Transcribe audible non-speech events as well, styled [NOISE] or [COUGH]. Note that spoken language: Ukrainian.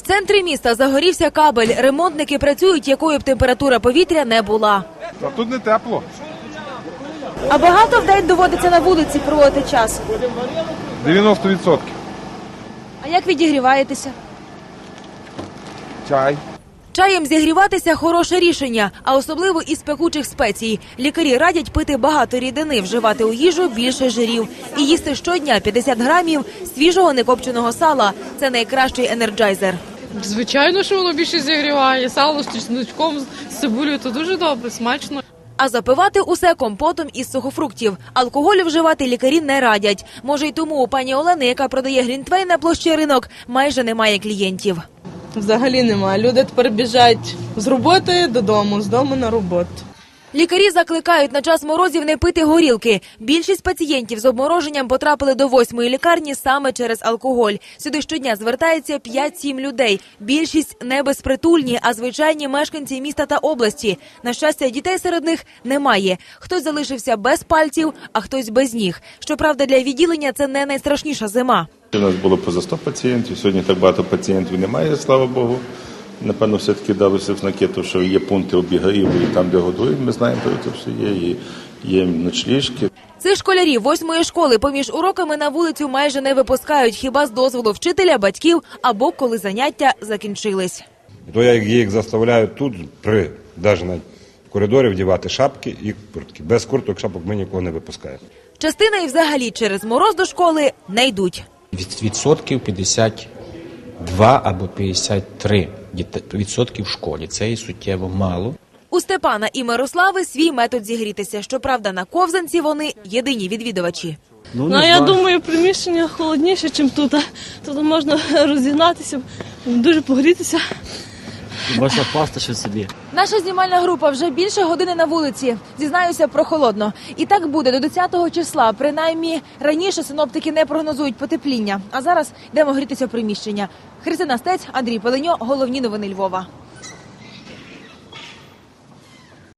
В центрі міста загорівся кабель. Ремонтники працюють, якою б температура повітря не була. Тут не тепло. А багато в день доводиться на вулиці проводити час. 90%. А як відігріваєтеся? Чай. Чаєм зігріватися хороше рішення, а особливо із пекучих спецій. Лікарі радять пити багато рідини, вживати у їжу більше жирів і їсти щодня 50 грамів свіжого некопченого сала. Це найкращий енерджайзер. Звичайно, що воно більше зігріває. Сало з чесночком, з цибулею, то дуже добре, смачно. А запивати усе компотом із сухофруктів. Алкоголю вживати лікарі не радять. Може, й тому у пані Олени, яка продає глінтвей на площі ринок, майже немає клієнтів. Взагалі немає. Люди тепер біжать з роботи додому, з дому на роботу. Лікарі закликають на час морозів не пити горілки. Більшість пацієнтів з обмороженням потрапили до восьмої лікарні саме через алкоголь. Сюди щодня звертається 5-7 людей. Більшість не безпритульні, а звичайні мешканці міста та області. На щастя, дітей серед них немає. Хтось залишився без пальців, а хтось без ніг. Щоправда, для відділення це не найстрашніша зима. У нас було поза 100 пацієнтів, сьогодні так багато пацієнтів немає, слава Богу. Напевно, все-таки далося в знаки, то, що є пункти обігаїв, і там, де годують, ми знаємо, що це все є, і є ночліжки. Цих школярів восьмої школи поміж уроками на вулицю майже не випускають, хіба з дозволу вчителя, батьків або коли заняття закінчились. То я їх заставляю тут, при навіть на коридорі, вдівати шапки і куртки. Без курток шапок ми нікого не випускаємо. Частина і взагалі через мороз до школи не йдуть. від відсотків 52 або 53 діте- відсотків в школі. Це і суттєво мало. У Степана і Мирослави свій метод зігрітися. Щоправда, на ковзанці вони єдині відвідувачі. Ну, я думаю, приміщення холодніше, ніж тут. Тут можна [LAUGHS] розігнатися, дуже погрітися. Можна впасти ще собі. Наша знімальна група вже більше години на вулиці. Зізнаюся, прохолодно. І так буде до 10 числа. Принаймні раніше синоптики не прогнозують потепління. А зараз йдемо грітися в приміщення. Христина Стець, Андрій Пеленьо, головні новини Львова.